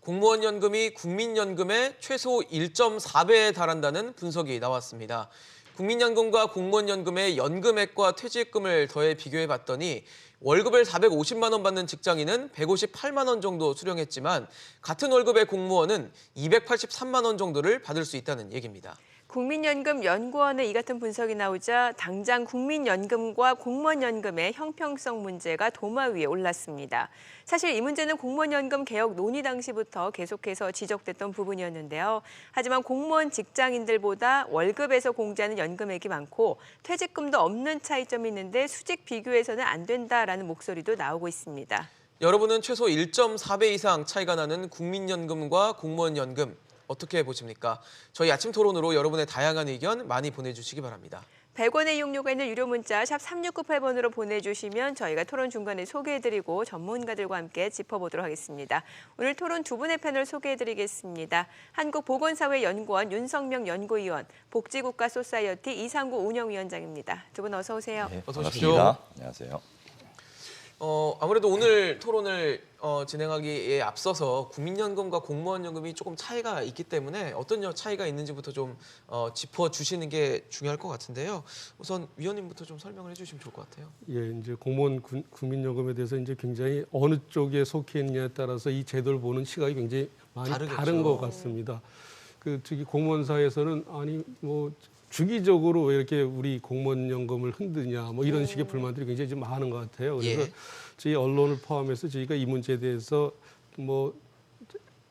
공무원 연금이 국민연금의 최소 1.4배에 달한다는 분석이 나왔습니다. 국민연금과 공무원연금의 연금액과 퇴직금을 더해 비교해 봤더니 월급을 450만 원 받는 직장인은 158만 원 정도 수령했지만 같은 월급의 공무원은 283만 원 정도를 받을 수 있다는 얘기입니다. 국민연금 연구원의 이 같은 분석이 나오자 당장 국민연금과 공무원연금의 형평성 문제가 도마 위에 올랐습니다. 사실 이 문제는 공무원연금 개혁 논의 당시부터 계속해서 지적됐던 부분이었는데요. 하지만 공무원 직장인들보다 월급에서 공제하는 연금액이 많고 퇴직금도 없는 차이점이 있는데 수직 비교해서는 안 된다라는 목소리도 나오고 있습니다. 여러분은 최소 1.4배 이상 차이가 나는 국민연금과 공무원연금 어떻게 보십니까? 저희 아침 토론으로 여러분의 다양한 의견 많이 보내주시기 바랍니다. 100원의 이용료가 있는 유료 문자 샵 3698번으로 보내주시면 저희가 토론 중간에 소개해드리고 전문가들과 함께 짚어보도록 하겠습니다. 오늘 토론 두 분의 패널 소개해드리겠습니다. 한국보건사회연구원 윤성명 연구위원, 복지국가 소사이어티 이상구 운영위원장입니다. 두 분 어서 오세요. 네, 어서 오십시오. 반갑습니다. 안녕하세요. 어, 아무래도 오늘 토론을 어, 진행하기에 앞서서 국민연금과 공무원연금이 조금 차이가 있기 때문에 어떤 여- 차이가 있는지부터 좀 어, 짚어주시는 게 중요할 것 같은데요. 우선 위원님부터 좀 설명을 해주시면 좋을 것 같아요. 예, 이제 공무원 군- 국민연금에 대해서 이제 굉장히 어느 쪽에 속해 있냐에 따라서 이 제도를 보는 시각이 굉장히 많이 다르겠죠. 다른 것 같습니다. 그 특히 공무원 사회에서는 아니 뭐 주기적으로 왜 이렇게 우리 공무원 연금을 흔드냐 뭐 이런 식의 불만들이 굉장히 좀 많은 것 같아요. 그래서 예. 저희 언론을 포함해서 저희가 이 문제에 대해서 뭐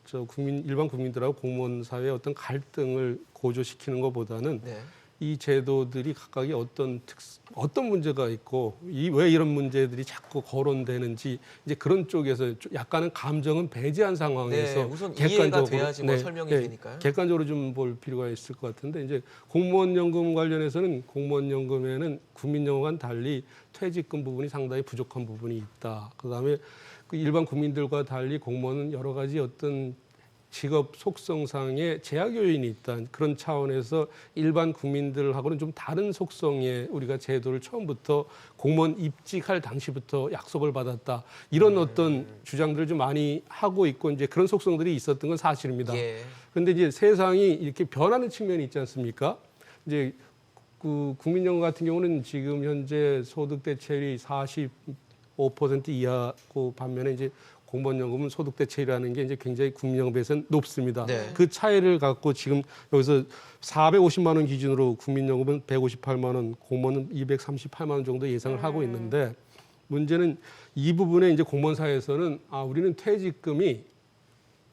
저 국민 일반 국민들하고 공무원 사회의 어떤 갈등을 고조시키는 것보다는 네. 이 제도들이 각각의 어떤 특 어떤 문제가 있고 이 왜 이런 문제들이 자꾸 거론되는지 이제 그런 쪽에서 좀 약간은 감정은 배제한 상황에서 네, 우선 이해가 돼야지 뭐 설명이 되니까요. 객관적으로 좀 볼 필요가 있을 것 같은데 이제 공무원 연금 관련해서는 공무원 연금에는 국민연금과는 달리 퇴직금 부분이 상당히 부족한 부분이 있다. 그다음에 그 일반 국민들과 달리 공무원은 여러 가지 어떤 직업 속성상의 제약 요인이 있다. 그런 차원에서 일반 국민들하고는 좀 다른 속성의 우리가 제도를 처음부터 공무원 입직할 당시부터 약속을 받았다. 이런 어떤 주장들을 좀 많이 하고 있고 이제 그런 속성들이 있었던 건 사실입니다. 예. 그런데 이제 세상이 이렇게 변하는 측면이 있지 않습니까? 이제 그 국민연금 같은 경우는 지금 현재 소득 대체율이 45% 이하고 반면에 이제 공무원연금은 소득 대체율이라는 게 이제 굉장히 국민연금에서는 높습니다. 네. 그 차이를 갖고 지금 여기서 450만 원 기준으로 국민연금은 158만 원, 공무원은 238만 원 정도 예상을 하고 있는데 문제는 이 부분에 이제 공무원 사회에서는 아 우리는 퇴직금이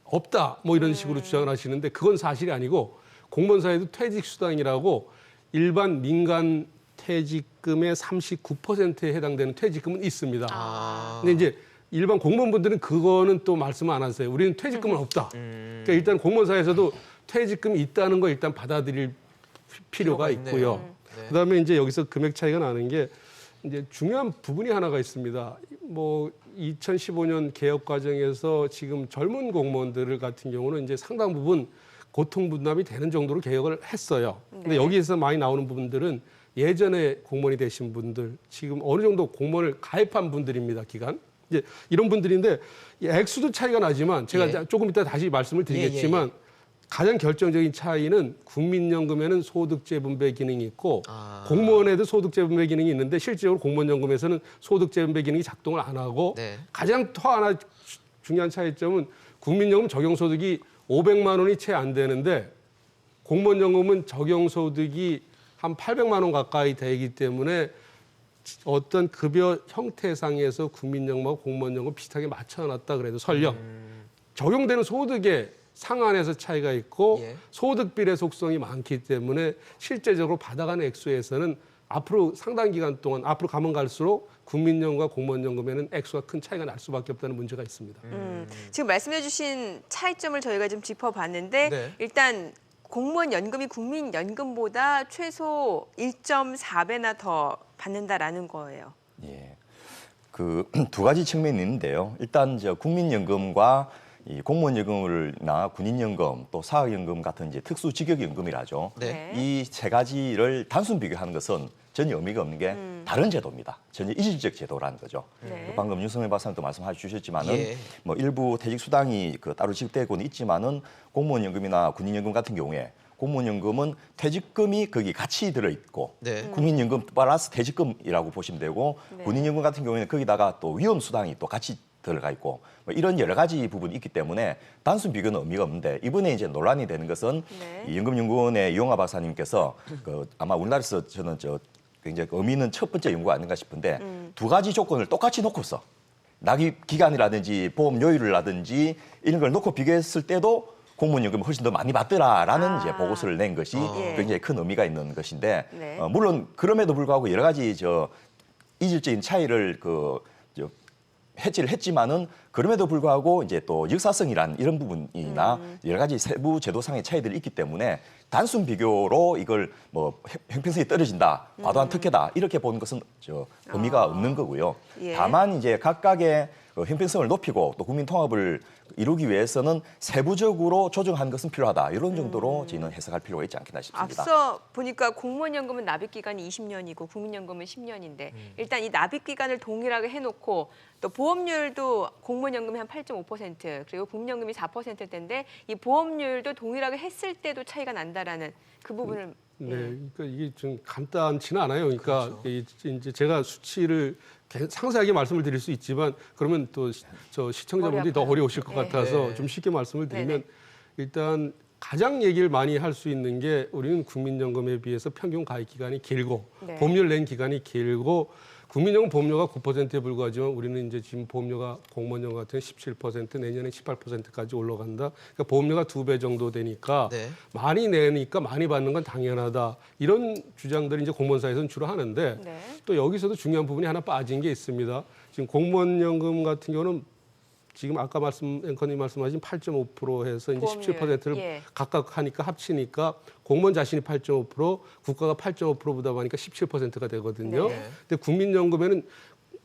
없다 뭐 이런 식으로 주장을 하시는데 그건 사실이 아니고 공무원 사회도 퇴직 수당이라고 일반 민간 퇴직금의 39%에 해당되는 퇴직금은 있습니다. 아. 근데 이제 일반 공무원분들은 그거는 또 말씀 안 하세요. 우리는 퇴직금은 없다. 음. 그러니까 일단 공무원 사회에서도 퇴직금이 있다는 거 일단 받아들일 필요가 있고요. 네. 그다음에 이제 여기서 금액 차이가 나는 게 이제 중요한 부분이 하나가 있습니다. 뭐 2015년 개혁 과정에서 지금 젊은 공무원들 같은 경우는 이제 상당 부분 고통 분담이 되는 정도로 개혁을 했어요. 근데 네. 여기에서 많이 나오는 부분들은 예전에 공무원이 되신 분들, 지금 어느 정도 공무원을 가입한 분들입니다. 기간. 이제 이런 분들인데 이 액수도 차이가 나지만 제가 예. 조금 이따 다시 말씀을 드리겠지만 가장 결정적인 차이는 국민연금에는 소득재분배 기능이 있고 아. 공무원에도 소득재분배 기능이 있는데 실제로 공무원연금에서는 소득재분배 기능이 작동을 안 하고 네. 가장 더 하나 주- 중요한 차이점은 국민연금 적용소득이 500만 원이 채 안 되는데 공무원연금은 적용소득이 한 800만 원 가까이 되기 때문에 어떤 급여 형태상에서 국민연금하고 공무원연금 비슷하게 맞춰놨다 그래도 설령 적용되는 소득의 상한에서 차이가 있고 예. 소득 비례 속성이 많기 때문에 실제적으로 받아가는 액수에서는 앞으로 상당 기간 동안 앞으로 가면 갈수록 국민연금과 공무원연금에는 액수가 큰 차이가 날 수밖에 없다는 문제가 있습니다. 음, 지금 말씀해주신 차이점을 저희가 좀 짚어봤는데 네. 일단 공무원 연금이 국민 연금보다 최소 1.4배나 더 받는다라는 거예요. 예. 그 두 가지 측면이 있는데요. 일단 저 국민연금과 이 공무원 연금을나 군인 연금 또 사학 연금 같은 이제 특수 직역 연금이라죠. 네. 네. 이세 가지를 단순 비교하는 것은 전혀 의미가 없는 게 다른 제도입니다. 전혀 이질적 제도라는 거죠. 네. 방금 윤석열 박사님도 말씀해 주셨지만은 예. 뭐 일부 퇴직 수당이 그 따로 지급되고는 있지만은 공무원 연금이나 군인 연금 같은 경우에 공무원 연금은 퇴직금이 거기 같이 들어 있고 네. 국민 연금 플러스 퇴직금이라고 보시면 되고 네. 군인 연금 같은 경우에는 거기다가 또 위험 수당이 또 같이 들어가 있고 뭐 이런 여러 가지 부분이 있기 때문에 단순 비교는 의미가 없는데 이번에 이제 논란이 되는 것은 네. 이 연금연구원의 이용화 박사님께서 그 아마 우리나라에서 저는 저 굉장히 의미 있는 첫 번째 연구가 아닌가 싶은데 음. 두 가지 조건을 똑같이 놓고서 납입 기간이라든지 보험료율이라든지 이런 걸 놓고 비교했을 때도 공무원 연금이 훨씬 더 많이 받더라라는 아. 이제 보고서를 낸 것이 예. 굉장히 큰 의미가 있는 것인데 네. 어, 물론 그럼에도 불구하고 여러 가지 저 이질적인 차이를 그 저, 해지를 했지만은 그럼에도 불구하고 이제 또 역사성이란 이런 부분이나 음. 여러 가지 세부 제도상의 차이들이 있기 때문에 단순 비교로 이걸 뭐 형- 형평성이 떨어진다, 과도한 특혜다 이렇게 보는 것은 저 의미가 아. 없는 거고요. 예. 다만 이제 각각의 그 형평성을 높이고 또 국민 통합을 이루기 위해서는 세부적으로 조정하는 것은 필요하다 이런 정도로 저희는 해석할 필요가 있지 않겠나 싶습니다. 앞서 보니까 공무원 연금은 납입 기간이 20년이고 국민연금은 10년인데 일단 이 납입 기간을 동일하게 해놓고 또 보험료율도 공무원 연금이 한 8.5% 그리고 국민연금이 4%대인데 이 보험료율도 동일하게 했을 때도 차이가 난다라는 그 부분을 네, 예. 그러니까 이게 좀 간단치는 않아요. 그러니까 이- 이제 제가 수치를 개- 상세하게 말씀을 드릴 수 있지만 그러면 또 저 시청자분들이 더. 어려우실 것 네. 같아서 네. 좀 쉽게 말씀을 드리면 네네. 일단 가장 얘기를 많이 할 수 있는 게 우리는 국민연금에 비해서 평균 가입 기간이 길고 네. 보험료를 낸 기간이 길고 국민연금 보험료가 9%에 불과하지만 우리는 이제 지금 보험료가 공무원연 금 같은 17% 내년에 18%까지 올라간다. 그러니까 보험료가 두 배 정도 되니까 네. 많이 내니까 많이 받는 건 당연하다. 이런 주장들을 이제 공무원사에서는 주로 하는데 네. 또 여기서도 중요한 부분이 하나 빠진 게 있습니다. 지금 공무원연금 같은 경우는 지금 아까 말씀 앵커님 말씀하신 8.5% 해서 이제 보험료율, 17%를 예. 각각 하니까 합치니까 공무원 자신이 8.5% 국가가 8.5% 부담하니까 17%가 되거든요. 네. 근데 국민연금에는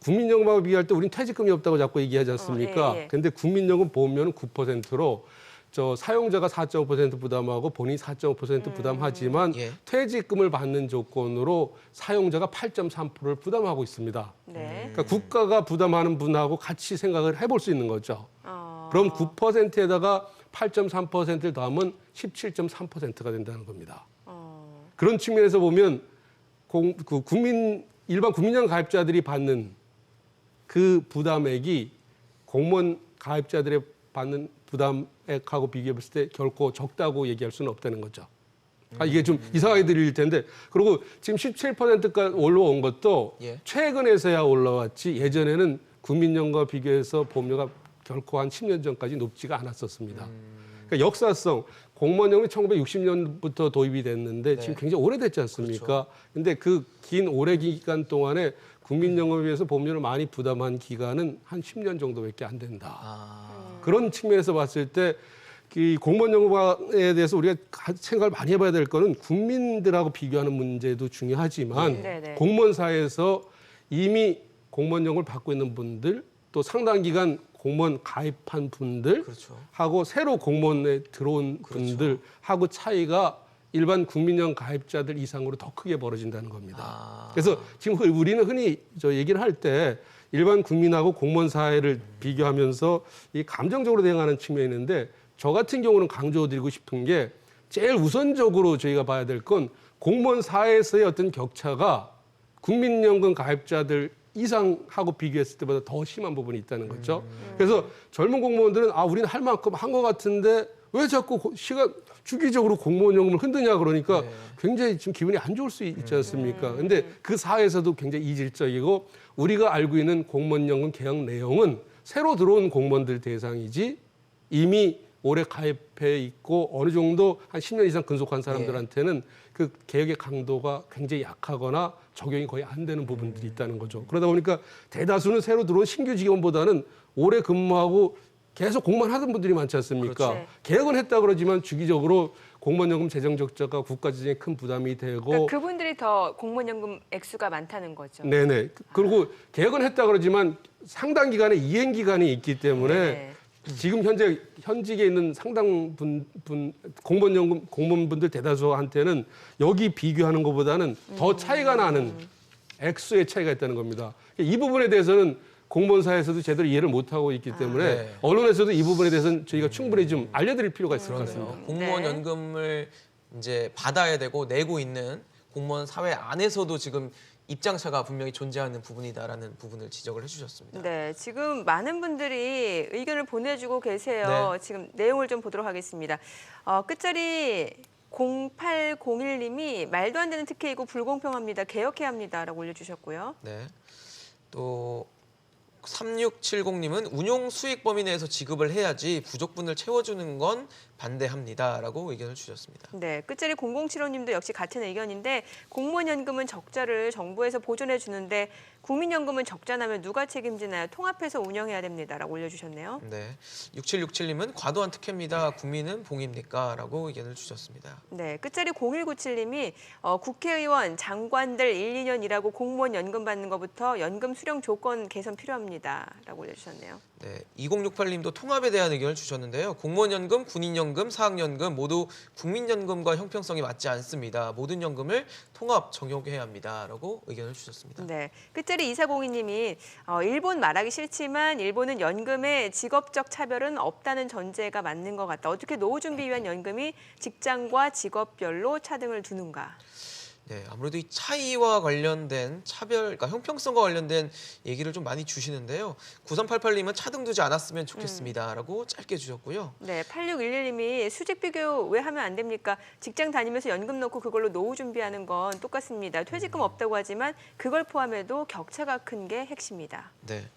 국민연금하고 비교할 때 우리는 퇴직금이 없다고 자꾸 얘기하지 않습니까? 어, 예, 예. 근데 국민연금 보험료는 9%로 저 사용자가 4.5% 부담하고 본인이 4.5% 부담하지만 예. 퇴직금을 받는 조건으로 사용자가 8.3%를 부담하고 있습니다. 네. 그러니까 국가가 부담하는 분하고 같이 생각을 해볼 수 있는 거죠. 어, 그럼 9%에다가 8.3%를 더하면 17.3%가 된다는 겁니다. 어, 그런 측면에서 보면 공, 그 국민 일반 국민연 가입자들이 받는 그 부담액이 공무원 가입자들의 받는 부담액하고 비교했을 때 결코 적다고 얘기할 수는 없다는 거죠. 아, 이게 좀 이상하게 들릴 텐데 그리고 지금 17%까지 올라온 것도 예. 최근에서야 올라왔지 예전에는 국민연금과 비교해서 보험료가 결코 한 10년 전까지 높지가 않았었습니다. 그러니까 역사성 공무원연금이 1960년부터 도입이 됐는데 지금 굉장히 오래됐지 않습니까? 근데 그긴 오래 기간 동안에 국민연금에 비해서 보험료를 많이 부담한 기간은 한 10년 정도밖에 안 된다. 아, 그런 측면에서 봤을 때 이 공무원연금에 대해서 우리가 가- 생각을 많이 해봐야 될 거는 국민들하고 비교하는 문제도 중요하지만 네, 네. 공무원사에서 이미 공무원연금을 받고 있는 분들 또 상당 기간 공무원 가입한 분들 그렇죠. 하고 새로 공무원에 들어온 분들 하고 차이가 일반 국민연 가입자들 이상으로 더 크게 벌어진다는 겁니다. 아. 그래서 지금 흔- 우리는 흔히 저 얘기를 할때 일반 국민하고 공무원 사회를 비교하면서 이 감정적으로 대응하는 측면이 있는데 저 같은 경우는 강조드리고 싶은 게 제일 우선적으로 저희가 봐야 될 건 공무원 사회에서의 어떤 격차가 국민연금 가입자들 이상하고 비교했을 때보다 더 심한 부분이 있다는 거죠. 그래서 젊은 공무원들은 아 우리는 할 만큼 한 것 같은데 왜 자꾸 고- 시간 주기적으로 공무원 연금을 흔드냐 그러니까 굉장히 지금 기분이 안 좋을 수 있지 않습니까? 근데 그 사회에서도 굉장히 이질적이고 우리가 알고 있는 공무원 연금 계약 내용은 새로 들어온 공무원들 대상이지 이미 오래 가입해 있고 어느 정도 한 10년 이상 근속한 사람들한테는 그 개혁의 강도가 굉장히 약하거나 적용이 거의 안 되는 부분들이 있다는 거죠. 그러다 보니까 대다수는 새로 들어온 신규 직원보다는 오래 근무하고 계속 공무원 하던 분들이 많지 않습니까? 그렇죠. 개혁은 했다 그러지만 주기적으로 공무원연금 재정 적자가 국가 재정에 큰 부담이 되고 그러니까 그분들이 더 공무원연금 액수가 많다는 거죠. 네네. 그리고 개혁은 했다 그러지만 상당 기간의 이행 기간이 있기 때문에 네. 지금 현재 현직에 있는 상당 분, 분 공무원 연금 공무원분들 대다수한테는 여기 비교하는 것보다는 더 차이가 나는 액수의 차이가 있다는 겁니다. 이 부분에 대해서는 공무원 사회에서도 제대로 이해를 못 하고 있기 때문에 네. 언론에서도 이 부분에 대해서는 저희가 충분히 좀 알려드릴 필요가 있을 것 같습니다. 그러네요. 공무원 네. 연금을 이제 받아야 되고 내고 있는 공무원 사회 안에서도 지금 입장차가 분명히 존재하는 부분이다라는 부분을 지적을 해주셨습니다. 네, 지금 많은 분들이 의견을 보내주고 계세요. 네. 지금 내용을 좀 보도록 하겠습니다. 어, 끝자리 0801님이 말도 안 되는 특혜이고 불공평합니다. 개혁해야 합니다라고 올려주셨고요. 네. 또 3670님은 운용 수익 범위 내에서 지급을 해야지 부족분을 채워주는 건 반대합니다라고 의견을 주셨습니다. 네, 끝자리 0075님도 역시 같은 의견인데 공무원 연금은 적자를 정부에서 보존해 주는데 국민연금은 적자 나면 누가 책임지나요? 통합해서 운영해야 됩니다라고 올려주셨네요. 네. 6767님은 과도한 특혜입니다. 국민은 봉입니까? 라고 의견을 주셨습니다. 네, 끝자리 0197님이 어, 국회의원, 장관들 1, 2년 일하고 공무원 연금 받는 것부터 연금 수령 조건 개선 필요합니다 라고 올려주셨네요. 네, 2068님도 통합에 대한 의견을 주셨는데요. 공무원연금, 군인연금, 사학연금 모두 국민연금과 형평성이 맞지 않습니다. 모든 연금을 통합 적용해야 합니다라고 의견을 주셨습니다. 네, 끝자리 2402님이 어, 일본 말하기 싫지만 일본은 연금에 직업적 차별은 없다는 전제가 맞는 것 같다. 어떻게 노후 준비 위한 연금이 직장과 직업별로 차등을 두는가? 네, 아무래도 이 차이와 관련된 차별, 그러니까 형평성과 관련된 얘기를 좀 많이 주시는데요. 9388님은 차등 두지 않았으면 좋겠습니다라고 짧게 주셨고요. 네, 8611님이 수직 비교 왜 하면 안 됩니까? 직장 다니면서 연금 넣고 그걸로 노후 준비하는 건 똑같습니다. 퇴직금 없다고 하지만 그걸 포함해도 격차가 큰 게 핵심이다. 네.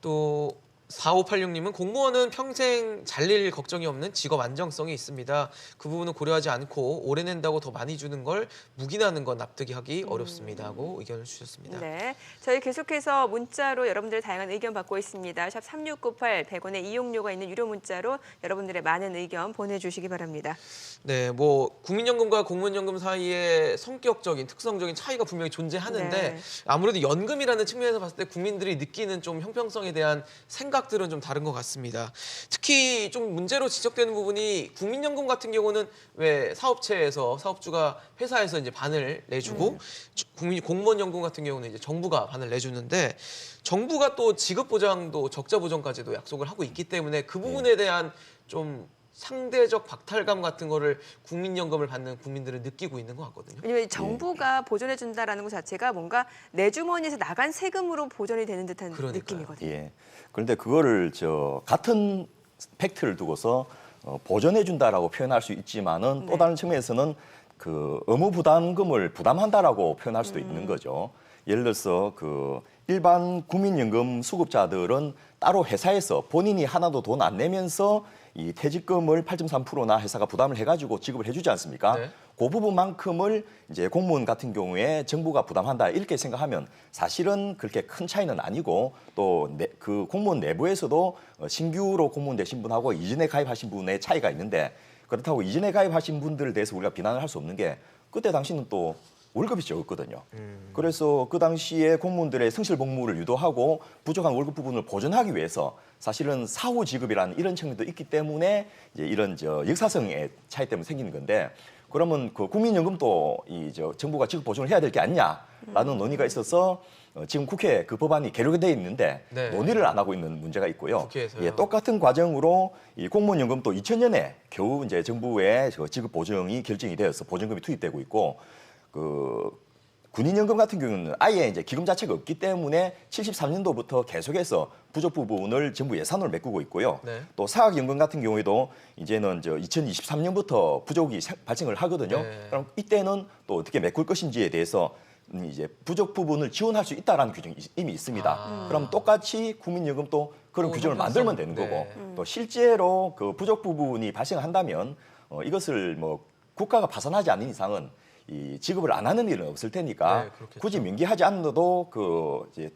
또 4586님은 공무원은 평생 잘릴 걱정이 없는 직업 안정성이 있습니다. 그 부분은 고려하지 않고 오래 낸다고 더 많이 주는 걸 묵인하는 건 납득이 하기 어렵습니다 하고 의견을 주셨습니다. 네, 저희 계속해서 문자로 여러분들의 다양한 의견 받고 있습니다. 샵 3698, 100원의 이용료가 있는 유료 문자로 여러분들의 많은 의견 보내주시기 바랍니다. 네, 뭐 국민연금과 공무원연금 사이에 성격적인 특성적인 차이가 분명히 존재하는데 네. 아무래도 연금이라는 측면에서 봤을 때 국민들이 느끼는 좀 형평성에 대한 생각 들은 좀 다른 것 같습니다. 특히 좀 문제로 지적되는 부분이 국민연금 같은 경우는 왜 사업체에서 사업주가 회사에서 이제 반을 내주고 주- 국민 공무원 연금 같은 경우는 이제 정부가 반을 내주는데 정부가 또 지급 보장도 적자 보장까지도 약속을 하고 있기 때문에 그 부분에 대한 좀 상대적 박탈감 같은 거를 국민연금을 받는 국민들은 느끼고 있는 것 같거든요. 왜냐면 정부가 보존해 준다라는 것 자체가 뭔가 내 주머니에서 나간 세금으로 보존이 되는 듯한 그러니까요. 느낌이거든요. 예. 그런데 그거를 저 같은 팩트를 두고서 어, 보전해 준다라고 표현할 수 있지만은 네. 또 다른 측면에서는 그 의무 부담금을 부담한다라고 표현할 수도 있는 거죠. 예를 들어서 그 일반 국민연금 수급자들은 따로 회사에서 본인이 하나도 돈 안 내면서 이 퇴직금을 8.3%나 회사가 부담을 해가지고 지급을 해주지 않습니까? 네. 그 부분만큼을 이제 공무원 같은 경우에 정부가 부담한다 이렇게 생각하면 사실은 그렇게 큰 차이는 아니고 또 그 공무원 내부에서도 어, 신규로 공무원 되신 분하고 이전에 가입하신 분의 차이가 있는데 그렇다고 이전에 가입하신 분들에 대해서 우리가 비난을 할 수 없는 게 그때 당시는 또 월급이 적었거든요. 그래서 그 당시에 공무원들의 성실 복무를 유도하고 부족한 월급 부분을 보전하기 위해서 사실은 사후 지급이라는 이런 측면도 있기 때문에 이제 이런 저 역사성의 차이 때문에 생기는 건데 그러면 그 국민연금도 이 저 정부가 지급 보존을 해야 될 게 아니냐라는 논의가 있어서 어, 지금 국회 그 법안이 계류가 돼 있는데 네. 논의를 안 하고 있는 문제가 있고요. 국회에서요? 예, 똑같은 과정으로 이 공무원 연금도 2000년에 겨우 이제 정부의 저 지급 보증이 결정이 되어서 보증금이 투입되고 있고 그 군인연금 같은 경우는 아예 이제 기금 자체가 없기 때문에 73년도부터 계속해서 부족 부분을 정부 예산으로 메꾸고 있고요. 네. 또 사학연금 같은 경우에도 이제는 저 2023년부터 부족이 생- 발생을 하거든요. 네. 그럼 이때는 또 어떻게 메꿀 것인지에 대해서 음, 이제 부족 부분을 지원할 수 있다라는 규정이 있- 이미 있습니다. 아. 그럼 똑같이 국민연금도 그런 또 규정을 만들면 되는 네. 거고 또 실제로 그 부족 부분이 발생한다면 어, 이것을 뭐 국가가 파산하지 않는 이상은 이 지급을 안 하는 일은 없을 테니까 네. 굳이 명기하지 않아도 그 이제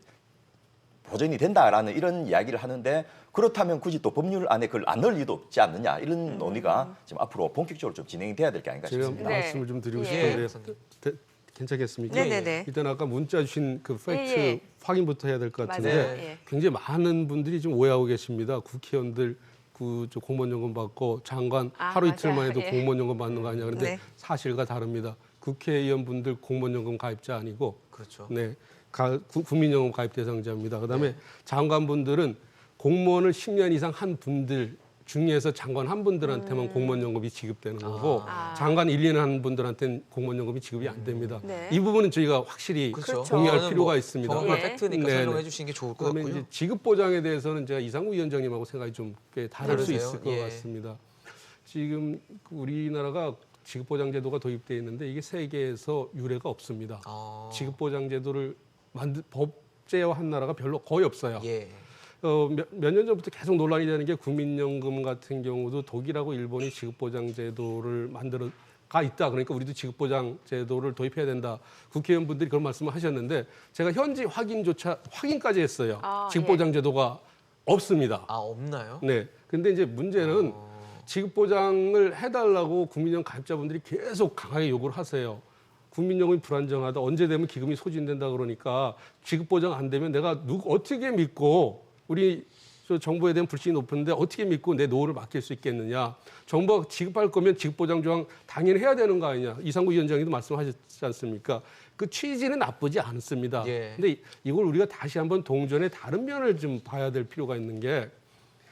보전이 된다라는 이런 이야기를 하는데 그렇다면 굳이 또 법률 안에 그걸 안 넣을 이유도 없지 않느냐 이런 논의가 지금 앞으로 본격적으로 좀 진행이 돼야 될 게 아닌가 제가 싶습니다. 네. 말씀을 좀 드리고 예. 싶은데 대- 괜찮겠습니까? 네네네. 일단 아까 문자 주신 그 팩트 예, 예. 확인부터 해야 될 것 같은데 맞아요. 예. 굉장히 많은 분들이 좀 오해하고 계십니다. 국회의원들 그저 공무원 연금 받고 장관 아, 하루 이틀만. 해도 예. 공무원 연금 받는 거 아니냐 그런데 네. 사실과 다릅니다. 국회의원분들 공무원연금 가입자 아니고 그렇죠. 네, 가, 구- 국민연금 가입 대상자입니다. 그다음에 장관분들은 공무원을 10년 이상 한 분들 중에서 장관 한 분들한테만 공무원연금이 지급되는 거고 아. 장관 1, 2년 한 분들한테는 공무원연금이 지급이 안 됩니다. 네. 이 부분은 저희가 확실히 그렇죠. 공유할 그거는 필요가 뭐 있습니다. 정확한 예. 팩트니까 네, 설명해 네. 주시는 게 좋을 것 그다음에 같고요. 이제 지급 보장에 대해서는 제가 이상우 위원장님하고 생각이 좀 꽤 다를 수 다르세요? 있을 것 예. 같습니다. 지금 그 우리나라가 지급 보장 제도가 도입돼 있는데 이게 세계에서 유례가 없습니다. 아, 지급 보장 제도를 만들 법제화한 나라가 별로 거의 없어요. 예. 어, 몇 년 전부터 계속 논란이 되는 게 국민연금 같은 경우도 독일하고 일본이 지급보장 제도를 만들어 가 있다. 그러니까 우리도 지급보장 제도를 도입해야 된다. 국회의원분들이 그런 말씀을 하셨는데 제가 현지 확인조차 확인까지 했어요. 아, 지급보장 제도가 없습니다. 아 없나요? 네. 근데 이제 문제는 지급보장을 해달라고 국민연금 가입자분들이 계속 강하게 요구를 하세요. 국민연금이 불안정하다. 언제 되면 기금이 소진된다 그러니까 지급보장 안 되면 내가 누구 어떻게 믿고 우리 저 정부에 대한 불신이 높은데 어떻게 믿고 내 노후를 맡길 수 있겠느냐. 정부가 지급할 거면 지급보장 조항 당연히 해야 되는 거 아니냐. 이상구 위원장님도 말씀하셨지 않습니까? 그 취지는 나쁘지 않습니다. 예. 근데 이걸 우리가 다시 한번 동전의 다른 면을 좀 봐야 될 필요가 있는 게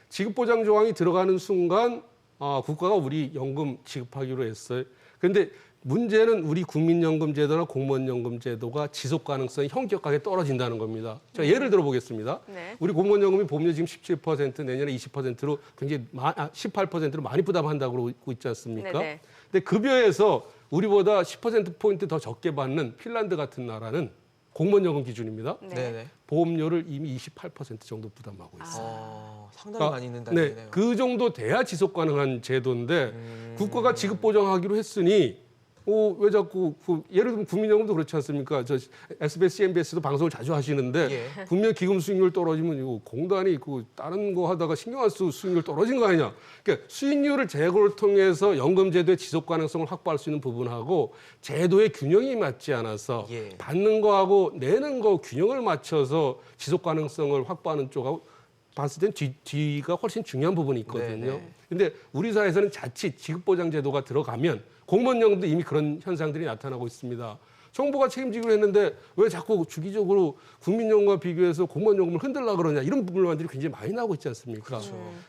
지급보장 조항이 들어가는 순간 아, 국가가 우리 연금 지급하기로 했어요. 그런데 문제는 우리 국민연금 제도나 공무원연금 제도가 지속 가능성이 현격하게 떨어진다는 겁니다. 제가 예를 들어 보겠습니다. 네. 우리 공무원연금이 보험료 지금 17% 내년에 20%로 굉장히 마, 아, 18%로 많이 부담한다고 그러고 있지 않습니까? 네네. 근데 급여에서 우리보다 10% 포인트 더 적게 받는 핀란드 같은 나라는 공무원 연금 기준입니다. 네. 네. 네. 보험료를 이미 28% 정도 부담하고 있어요. 어, 상당히 그러니까, 많이 있는다는 네, 얘기네요. 그 정도 돼야 지속 가능한 제도인데 음. 국가가 지급 보장하기로 했으니 어, 왜 자꾸 그, 예를 들면 국민연금도 그렇지 않습니까? 저 SBS, CNBS도 방송을 자주 하시는데 예. 국민 기금 수익률 떨어지면 이거 공단이 그 다른 거 하다가 신경 안 쓰고 수익률 떨어진 거 아니냐? 그러니까 수익률을 제고를 통해서 연금 제도의 지속 가능성을 확보할 수 있는 부분하고 제도의 균형이 맞지 않아서 예. 받는 거하고 내는 거 균형을 맞춰서 지속 가능성을 확보하는 쪽하고 봤을 땐 뒤, 뒤가 훨씬 중요한 부분이 있거든요. 네네. 근데 우리 사회에서는 자칫 지급보장 제도가 들어가면 공무원 연금도 이미 그런 현상들이 나타나고 있습니다. 정부가 책임지기로 했는데 왜 자꾸 주기적으로 국민연금과 비교해서 공무원연금을 흔들라 그러냐 이런 불만들이 굉장히 많이 나오고 있지 않습니까?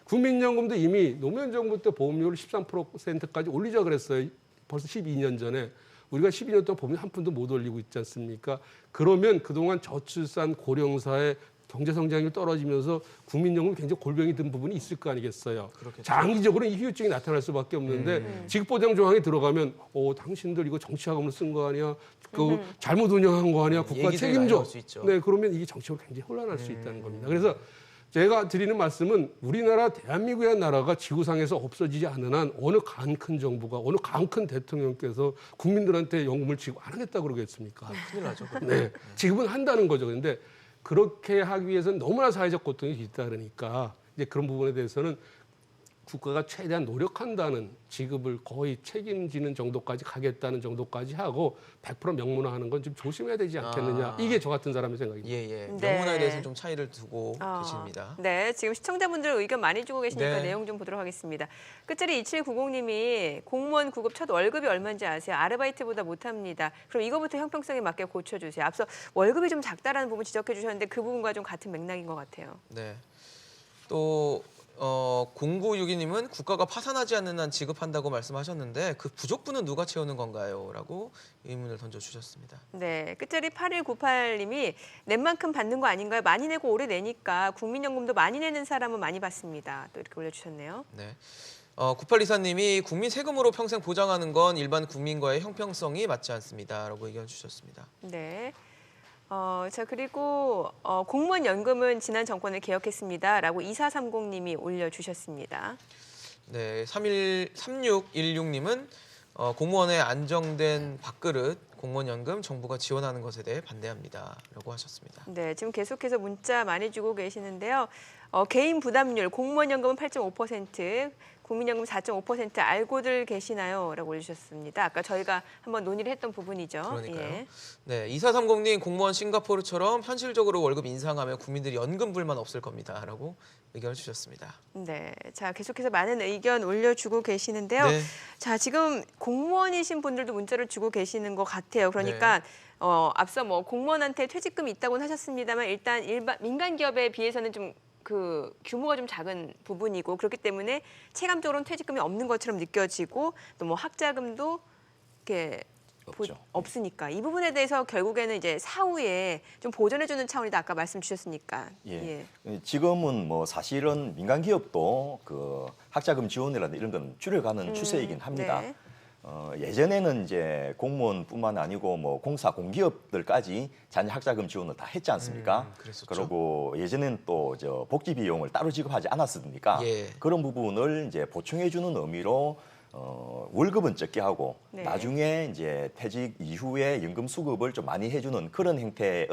국민연금도 이미 노무현 정부 때 보험료를 13%까지 올리자 그랬어요. 벌써 12년 전에 우리가 12년 동안 보험료 한 푼도 못 올리고 있지 않습니까? 그러면 그동안 저출산 고령사의 경제 성장률이 떨어지면서 국민연금 굉장히 골병이 든 부분이 있을 거 아니겠어요. 그렇겠죠. 장기적으로 이 후유증이 나타날 수밖에 없는데 지급보장 조항이 들어가면 어 당신들 이거 정치자금을 쓴 거 아니야? 그 잘못 운영한 거 아니야? 국가 얘기들이 많이 책임져. 네, 그러면 이게 정치적으로 굉장히 혼란할 수 있다는 겁니다. 그래서 제가 드리는 말씀은 우리나라 대한민국이라는 나라가 지구상에서 없어지지 않는 한 어느 강 큰 정부가 어느 강 큰 대통령께서 국민들한테 연금을 지급 안 하겠다 그러겠습니까? 큰일 나죠. 네, 지급은 한다는 거죠. 그런데 그렇게 하기 위해서는 너무나 사회적 고통이 있다 그러니까 이제 그런 부분에 대해서는 국가가 최대한 노력한다는 지급을 거의 책임지는 정도까지 가겠다는 정도까지 하고 100% 명문화하는 건 좀 조심해야 되지 않겠느냐. 아. 이게 저 같은 사람의 생각입니다. 예, 예. 네. 명문화에 대해서 좀 차이를 두고 어, 계십니다. 네, 지금 시청자분들 의견 많이 주고 계시니까 네. 내용 좀 보도록 하겠습니다. 끝자리 2790님이 공무원 구급 첫 월급이 얼마인지 아세요? 아르바이트보다 못합니다. 그럼 이거부터 형평성에 맞게 고쳐주세요. 앞서 월급이 좀 작다라는 부분 지적해 주셨는데 그 부분과 좀 같은 맥락인 것 같아요. 네. 또 어, 0962님은 국가가 파산하지 않는 한 지급한다고 말씀하셨는데 그 부족분은 누가 채우는 건가요? 라고 의문을 던져주셨습니다. 네, 끝자리 8198님이 낸 만큼 받는 거 아닌가요? 많이 내고 오래 내니까 국민연금도 많이 내는 사람은 많이 받습니다. 또 이렇게 올려주셨네요. 네. 어, 9824님이 국민 세금으로 평생 보장하는 건 일반 국민과의 형평성이 맞지 않습니다. 라고 의견 주셨습니다. 네. 어, 자 그리고 어, 공무원 연금은 지난 정권을 개혁했습니다라고 2430님이 올려주셨습니다. 네, 31 3616님은 어, 공무원의 안정된 밥그릇 공무원 연금 정부가 지원하는 것에 대해 반대합니다. 라고 하셨습니다. 네, 지금 계속해서 문자 많이 주고 계시는데요. 어, 개인 부담률 공무원 연금은 8.5%, 국민연금 4.5% 알고들 계시나요? 라고 올려주셨습니다. 아까 저희가 한번 논의를 했던 부분이죠. 그러니까요. 예. 네, 2430님 공무원 싱가포르처럼 현실적으로 월급 인상하면 국민들이 연금 불만 없을 겁니다 라고 의견을 주셨습니다. 네. 자, 계속해서 많은 의견 올려주고 계시는데요. 네. 자, 지금 공무원이신 분들도 문자를 주고 계시는 것 같아요. 그러니까 네. 어, 앞서 뭐 공무원한테 퇴직금이 있다고는 하셨습니다만 일단 일반 민간 기업에 비해서는 좀 그 규모가 좀 작은 부분이고 그렇기 때문에 체감적으로는 퇴직금이 없는 것처럼 느껴지고 또 뭐 학자금도 이렇게 보- 없죠. 없으니까 이 부분에 대해서 결국에는 이제 사후에 좀 보전해 주는 차원이다 아까 말씀 주셨으니까 예. 지금은 뭐 사실은 민간 기업도 그 학자금 지원이라든 이런 건 줄여가는 음, 추세이긴 합니다. 네. 어, 예전에는 이제 공무원뿐만 아니고 뭐 공사 공기업들까지 자녀 학자금 지원을 다 했지 않습니까? 음, 그랬었죠. 그리고 예전에는 또 저 복지 비용을 따로 지급하지 않았습니까? 예. 그런 부분을 이제 보충해 주는 의미로 어, 월급은 적게 하고 네. 나중에 이제 퇴직 이후에 연금 수급을 좀 많이 해주는 그런 형태의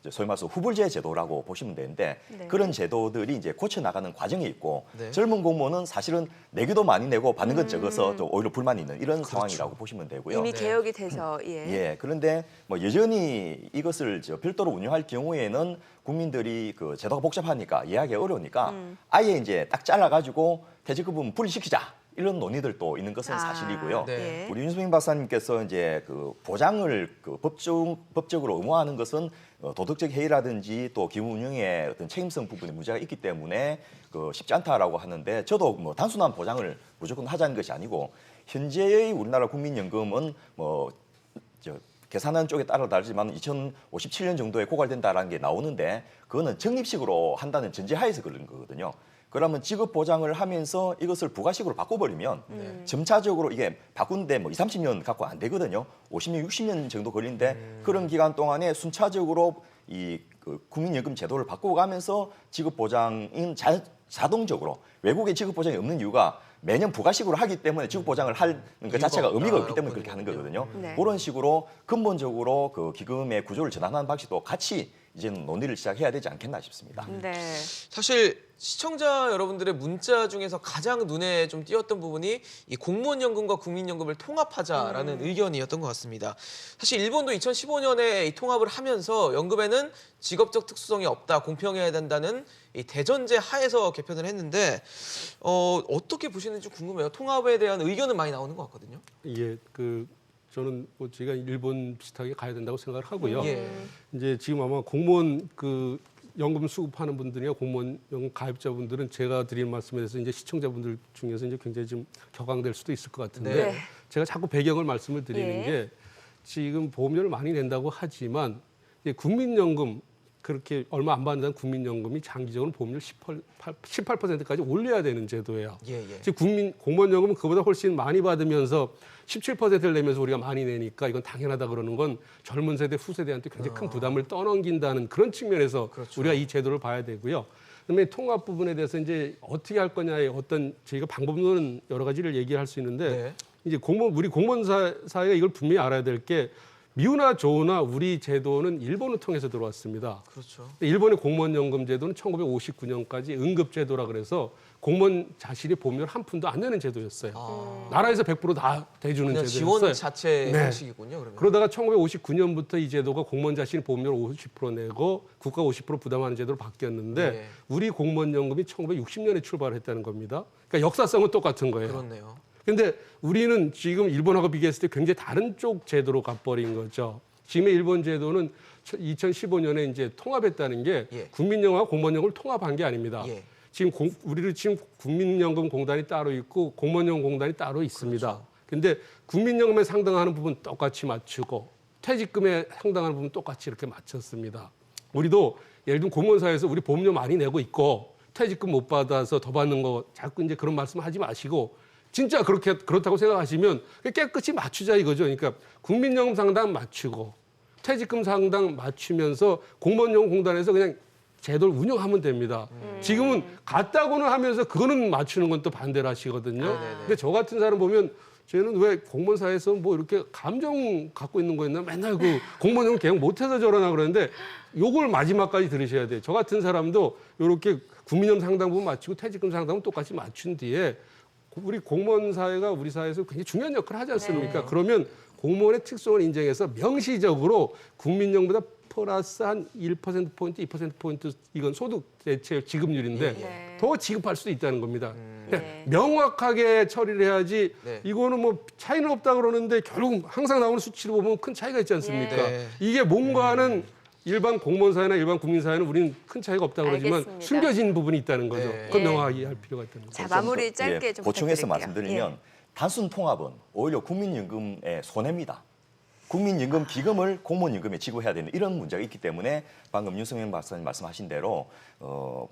이제 소위 말해서 후불제 제도라고 보시면 되는데 네. 그런 제도들이 이제 고쳐 나가는 과정이 있고 네. 젊은 공무원은 사실은 내기도 많이 내고 받는 건 적어서 또 오히려 불만이 있는 이런 상황이라고 보시면 되고요. 음. 이미 네. 개혁이 돼서 예. 예, 그런데 뭐 여전히 이것을 저 별도로 운영할 경우에는 국민들이 그 제도가 복잡하니까 이해하기 어려우니까 음. 아예 이제 딱 잘라가지고 퇴직금은 분리시키자 이런 논의들도 있는 것은 아, 사실이고요. 네. 예. 우리 윤수민 박사님께서 이제 그 보장을 그 법적 법적으로 의무화하는 것은 어, 도덕적 해이라든지 또 기후 운영의 어떤 책임성 부분에 문제가 있기 때문에 그 쉽지 않다라고 하는데 저도 뭐 단순한 보장을 무조건 하자는 것이 아니고 현재의 우리나라 국민연금은 뭐저 계산하는 쪽에 따라 다르지만 2057년 정도에 고갈된다라는 게 나오는데 그거는 적립식으로 한다는 전제하에서 그런 거거든요. 그러면 지급 보장을 하면서 이것을 부가식으로 바꿔버리면 음. 점차적으로 이게 바꾼데 뭐 2, 30년 갖고 안 되거든요. 50년, 60년 정도 걸리는데 그런 기간 동안에 순차적으로 이 그 국민연금 제도를 바꿔가면서 지급 보장인 자, 자동적으로 외국에 지급 보장이 없는 이유가 매년 부가식으로 하기 때문에 지급 보장을 하는 것 이유가 자체가 의미가 없기 때문에 그렇게 하는 거거든요. 네. 그런 식으로 근본적으로 그 기금의 구조를 전환하는 방식도 같이 이제는 논의를 시작해야 되지 않겠나 싶습니다. 네. 사실 시청자 여러분들의 문자 중에서 가장 눈에 좀 띄었던 부분이 이 공무원 연금과 국민 연금을 통합하자라는 의견이었던 것 같습니다. 사실 일본도 2015년에 이 통합을 하면서 연금에는 직업적 특수성이 없다, 공평해야 된다는 이 대전제 하에서 개편을 했는데 어, 어떻게 보시는지 궁금해요. 통합에 대한 의견은 많이 나오는 것 같거든요. 예, 그 저는 뭐 제가 일본 비슷하게 가야 된다고 생각을 하고요. 예. 이제 지금 아마 공무원 그 연금 수급하는 분들이나 공무원 연금 가입자분들은 제가 드리는 말씀에 대해서 이제 시청자분들 중에서 이제 굉장히 좀 격앙될 수도 있을 것 같은데 네. 제가 자꾸 배경을 말씀을 드리는 예. 게 지금 보험료를 많이 낸다고 하지만 이제 국민연금 그렇게 얼마 안 받는 국민연금이 장기적으로 보험료를 18, 18%까지 올려야 되는 제도예요. 예, 예. 지금 국민 공무원연금은 그보다 훨씬 많이 받으면서 17%를 내면서 우리가 많이 내니까 이건 당연하다 그러는 건 젊은 세대 후세대한테 굉장히 큰 부담을 떠넘긴다는 그런 측면에서 아. 그렇죠. 우리가 이 제도를 봐야 되고요. 그다음에 통합 부분에 대해서 이제 어떻게 할 거냐의 어떤 저희가 방법론은 여러 가지를 얘기할 수 있는데 네. 이제 공무원 우리 공무원 사- 사회가 이걸 분명히 알아야 될게 미우나 조우나 우리 제도는 일본을 통해서 들어왔습니다. 그렇죠. 일본의 공무원 연금 제도는 1959년까지 응급 제도라 그래서 공무원 자신이 보험료를 한 푼도 안 내는 제도였어요. 아, 나라에서 100%다 대주는 그냥 제도였어요. 지원 자체 네. 형식이군요. 그러면. 그러다가 1959년부터 이 제도가 공무원 자신이 보험료를 50% 내고 국가 50% 부담하는 제도로 바뀌었는데 네. 우리 공무원 연금이 1960년에 출발했다는 겁니다. 그러니까 역사성은 똑같은 거예요. 그렇네요. 근데 우리는 지금 일본하고 비교했을 때 굉장히 다른 쪽 제도로 가버린 거죠. 지금의 일본 제도는 2015년에 이제 통합했다는 게 예. 국민연금과 공무원연금을 통합한 게 아닙니다. 예. 지금 공, 우리는 지금 국민연금 공단이 따로 있고 공무원연금 공단이 따로 있습니다. 그렇죠. 근데 국민연금에 상당하는 부분 똑같이 맞추고 퇴직금에 상당하는 부분 똑같이 이렇게 맞췄습니다. 우리도 예를 들면 공무원사에서 우리 보험료 많이 내고 있고 퇴직금 못 받아서 더 받는 거 자꾸 이제 그런 말씀 하지 마시고 진짜 그렇게 그렇다고 생각하시면 깨끗이 맞추자 이거죠. 그러니까 국민연금 상당 맞추고 퇴직금 상당 맞추면서 공무원연금 공단에서 그냥 제도를 운영하면 됩니다. 지금은 같다고는 하면서 그거는 맞추는 건 또 반대를 하시거든요. 네네네. 근데 저 같은 사람 보면 쟤는 왜 공무원사에서 뭐 이렇게 감정 갖고 있는 거였나 맨날 그 공무원을 개혁 못해서 저러나 그러는데 요걸 마지막까지 들으셔야 돼요. 저 같은 사람도 이렇게 국민연금 상당 부분 맞추고 퇴직금 상당 부분 똑같이 맞춘 뒤에 우리 공무원 사회가 우리 사회에서 굉장히 중요한 역할을 하지 않습니까? 네. 그러면 공무원의 특성을 인정해서 명시적으로 국민연금보다 플러스 한 1%포인트, 2%포인트 이건 소득 대체 지급률인데 네. 더 지급할 수도 있다는 겁니다. 네. 네. 명확하게 처리를 해야지 네. 이거는 뭐 차이는 없다 그러는데 결국 항상 나오는 수치를 보면 큰 차이가 있지 않습니까? 네. 이게 뭔가는 일반 공무원 사회나 일반 국민 사회는 우리는 큰 차이가 없다 그러지만 알겠습니다. 숨겨진 부분이 있다는 거죠. 네. 그건 예. 명확히 할 필요가 있다는 거죠. 자, 좀 마무리 더, 짧게 예, 좀 보충해서 부탁드릴게요. 말씀드리면 예. 단순 통합은 오히려 국민연금의 손해입니다. 국민연금 기금을 공무원연금에 지급해야 되는 이런 문제가 있기 때문에 방금 윤석열 박사님 말씀하신 대로 어,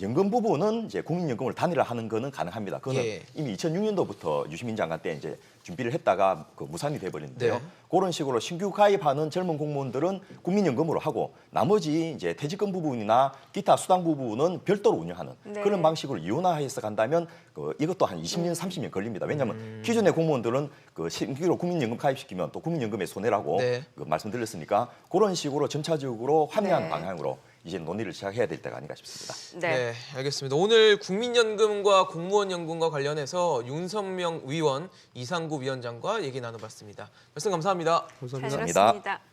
연금 부분은 이제 국민연금을 단일화 하는 거는 가능합니다. 그거는 예. 이미 2006년도부터 유시민 장관 때 이제 준비를 했다가 그 무산이 돼버렸는데요. 네. 그런 식으로 신규 가입하는 젊은 공무원들은 국민연금으로 하고 나머지 이제 퇴직금 부분이나 기타 수당 부분은 별도로 운영하는 네. 그런 방식으로 이원화해서 간다면 그 이것도 한 20년, 30년 걸립니다. 왜냐하면 음. 기존의 공무원들은 그 신규로 국민연금 가입시키면 또 국민연금의 손해라고 네. 그 말씀드렸으니까 그런 식으로 점차적으로 합리한 네. 방향으로 이제 논의를 시작해야 될 때가 아닌가 싶습니다. 네. 네, 알겠습니다. 오늘 국민연금과 공무원연금과 관련해서 윤선명 의원, 이상구 위원장과 얘기 나눠봤습니다. 말씀 감사합니다. 잘 감사합니다. 감사합니다. 들었습니다.